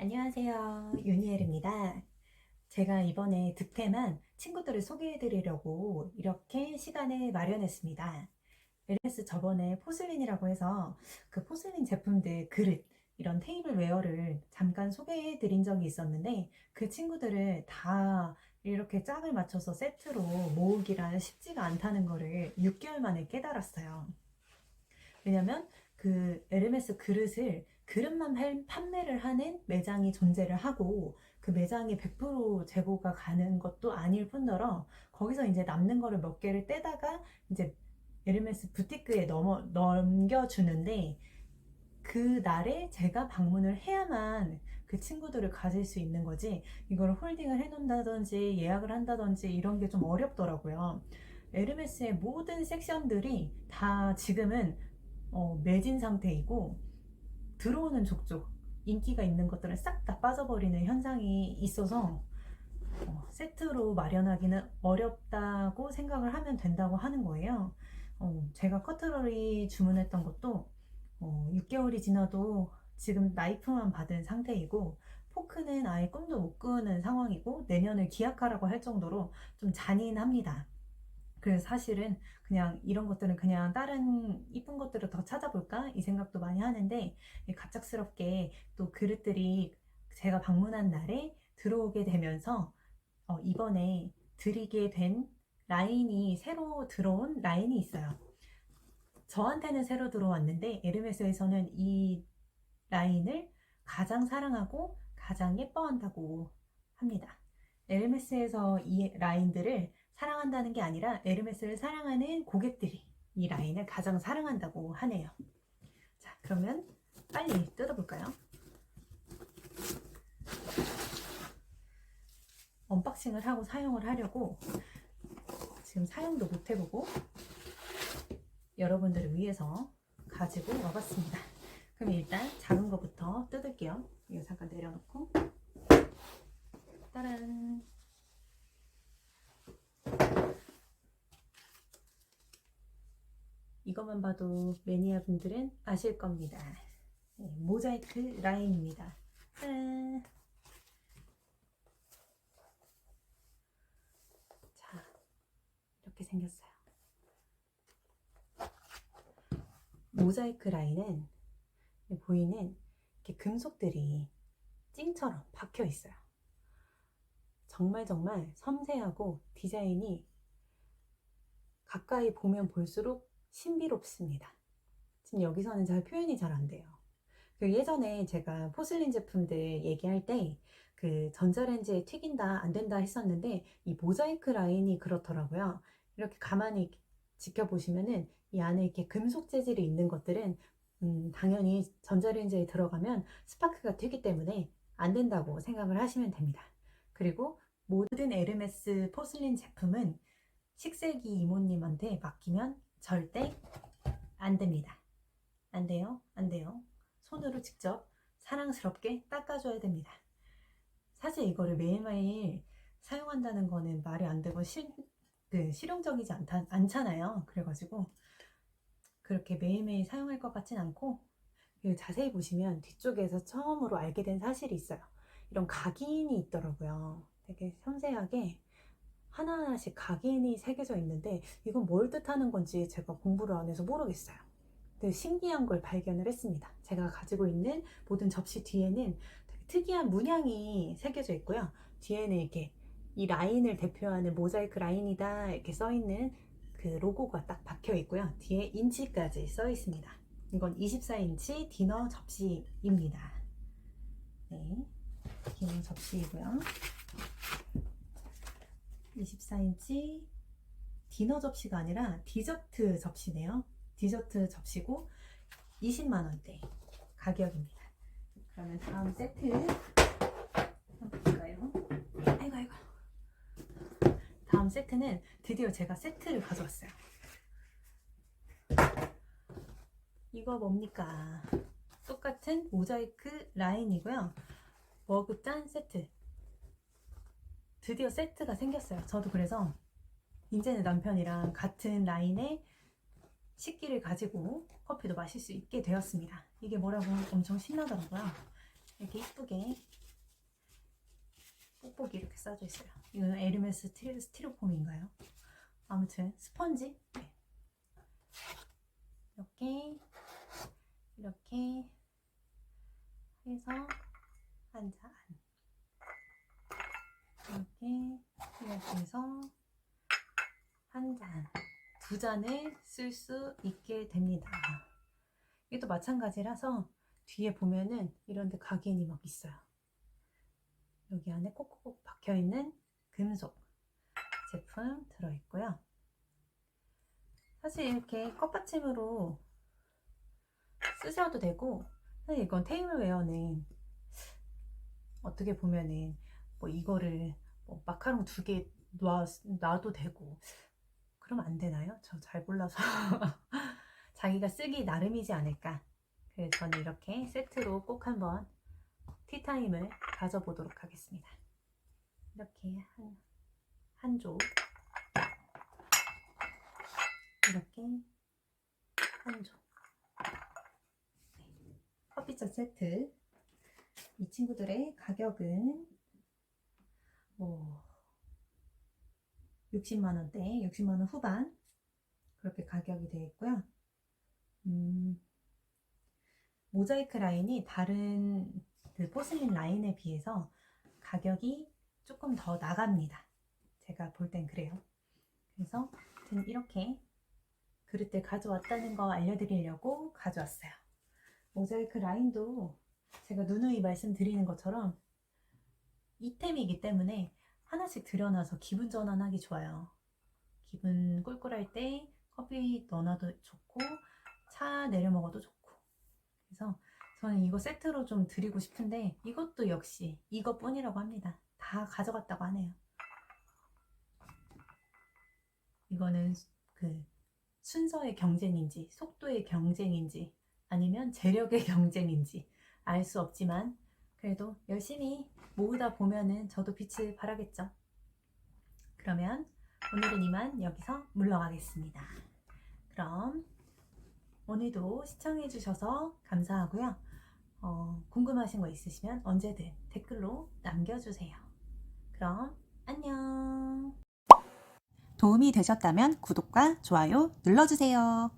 안녕하세요. 윤희엘입니다. 제가 이번에 득템한 친구들을 소개해 드리려고 이렇게 시간을 마련했습니다. LS 저번에 포슬린이라고 해서 그 포슬린 제품들 그릇, 이런 테이블웨어를 잠깐 소개해 드린 적이 있었는데 그 친구들을 다 이렇게 짝을 맞춰서 세트로 모으기란 쉽지가 않다는 거를 6개월 만에 깨달았어요. 왜냐면 그 에르메스 그릇을 그릇만 팔- 판매를 하는 매장이 존재를 하고 그 매장이 100% 재고가 가는 것도 아닐 뿐더러 거기서 이제 남는 거를 몇 개를 떼다가 이제 에르메스 부티크에 넘어, 넘겨주는데 그 날에 제가 방문을 해야만 그 친구들을 가질 수 있는 거지 이걸 홀딩을 해놓는다든지 예약을 한다든지 이런 게 좀 어렵더라고요. 에르메스의 모든 섹션들이 다 지금은 어, 매진 상태이고 들어오는 족족 인기가 있는 것들은 싹 다 빠져버리는 현상이 있어서 어, 세트로 마련하기는 어렵다고 생각을 하면 된다고 하는 거예요. 어, 제가 커트러리 주문했던 것도 어, 6개월이 지나도 지금 나이프만 받은 상태이고 포크는 아예 꿈도 못 꾸는 상황이고 내년을 기약하라고 할 정도로 좀 잔인합니다. 그래서 사실은 그냥 이런 것들은 그냥 다른 이쁜 것들을 더 찾아볼까 이 생각도 많이 하는데 갑작스럽게 또 그릇들이 제가 방문한 날에 들어오게 되면서 어, 이번에 드리게 된 라인이 새로 들어온 라인이 있어요. 저한테는 새로 들어왔는데 에르메스에서는 이 라인을 가장 사랑하고 가장 예뻐한다고 합니다. 에르메스에서 이 라인들을 사랑한다는 게 아니라 에르메스를 사랑하는 고객들이 이 라인을 가장 사랑한다고 하네요. 자, 그러면 빨리 뜯어볼까요? 언박싱을 하고 사용을 하려고 지금 사용도 못 해보고 여러분들을 위해서 가지고 와봤습니다. 그럼 일단 작은 거부터 뜯을게요. 이거 잠깐 내려놓고 따란 이것만 봐도 매니아 분들은 아실 겁니다. 네, 모자이크 라인입니다. 짠. 자, 이렇게 생겼어요. 모자이크 라인은 보이는 이렇게 금속들이 찡처럼 박혀 있어요. 정말 정말 섬세하고 디자인이 가까이 보면 볼수록 신비롭습니다. 지금 여기서는 잘 표현이 잘 안 돼요. 그 예전에 제가 포슬린 제품들 얘기할 때 그 전자레인지에 튀긴다 안 된다 했었는데 이 모자이크 라인이 그렇더라고요. 이렇게 가만히 지켜보시면은 이 안에 이렇게 금속 재질이 있는 것들은 음, 당연히 전자레인지에 들어가면 스파크가 튀기 때문에 안 된다고 생각을 하시면 됩니다. 그리고 모든 에르메스 포슬린 제품은 식세기 이모님한테 맡기면 절대 안 됩니다. 안 돼요. 안 돼요. 손으로 직접 사랑스럽게 닦아줘야 됩니다. 사실 이거를 매일매일 사용한다는 거는 말이 안 되고 실, 그 실용적이지 않다, 않잖아요. 그래가지고 그렇게 매일매일 사용할 것 같진 않고 자세히 보시면 뒤쪽에서 처음으로 알게 된 사실이 있어요. 이런 각인이 있더라고요. 되게 섬세하게 하나하나씩 각인이 새겨져 있는데 이건 뭘 뜻하는 건지 제가 공부를 안 해서 모르겠어요. 근데 신기한 걸 발견을 했습니다. 제가 가지고 있는 모든 접시 뒤에는 되게 특이한 문양이 새겨져 있고요. 뒤에는 이렇게 이 라인을 대표하는 모자이크 라인이다 이렇게 써 있는 그 로고가 딱 박혀 있고요. 뒤에 인치까지 써 있습니다. 이건 24인치 디너 접시입니다. 네, 디너 접시이고요. 24인치 디너 접시가 아니라 디저트 접시네요. 디저트 접시고 20만 원대 가격입니다. 그러면 다음 세트 볼까요? 아이고 아이고. 다음 세트는 드디어 제가 세트를 가져왔어요. 이거 뭡니까? 똑같은 모자이크 라인이고요. 머그잔 세트. 드디어 세트가 생겼어요. 저도 그래서 이제는 남편이랑 같은 라인의 식기를 가지고 커피도 마실 수 있게 되었습니다. 이게 뭐라고 엄청 신나더라고요. 이렇게 이쁘게 뽁뽁이 이렇게 싸져 있어요. 이거는 에르메스 스티- 스티로폼인가요? 아무튼 스펀지 네. 이렇게 이렇게 해서 한 잔. 이렇게 이렇게 해서 한 잔, 두 잔을 쓸 수 있게 됩니다. 이게 또 마찬가지라서 뒤에 보면은 이런 데 각인이 막 있어요. 여기 안에 꼭꼭 박혀 있는 금속 제품 들어있고요. 사실 이렇게 컵받침으로 쓰셔도 되고, 이건 테이블웨어는 어떻게 보면은 뭐 이거를 뭐 마카롱 두 개 놔도 되고, 그러면 안 되나요? 저 잘 몰라서. 자기가 쓰기 나름이지 않을까. 그래서 저는 이렇게 세트로 꼭 한번 티타임을 가져보도록 하겠습니다. 이렇게 한, 한 조. 이렇게 한 조. 네. 커피잔 세트. 이 친구들의 가격은 뭐 60만 원대, 60만 원 후반 그렇게 가격이 되어 있고요. 음, 모자이크 라인이 다른 그 포슬린 라인에 비해서 가격이 조금 더 나갑니다. 제가 볼 땐 그래요. 그래서 저는 이렇게 그릇들 가져왔다는 거 알려드리려고 가져왔어요. 모자이크 라인도 제가 누누이 말씀드리는 것처럼 이템이기 때문에 하나씩 들여놔서 기분 전환하기 좋아요. 기분 꿀꿀할 때 커피 넣어놔도 좋고 차 내려 먹어도 좋고 그래서 저는 이거 세트로 좀 드리고 싶은데 이것도 역시 이것뿐이라고 합니다. 다 가져갔다고 하네요. 이거는 그 순서의 경쟁인지 속도의 경쟁인지 아니면 재력의 경쟁인지 알 수 없지만 그래도 열심히 모으다 보면은 저도 빛을 발하겠죠. 그러면 오늘은 이만 여기서 물러가겠습니다. 그럼 오늘도 시청해주셔서 감사하고요. 어, 궁금하신 거 있으시면 언제든 댓글로 남겨주세요. 그럼 안녕. 도움이 되셨다면 구독과 좋아요 눌러주세요.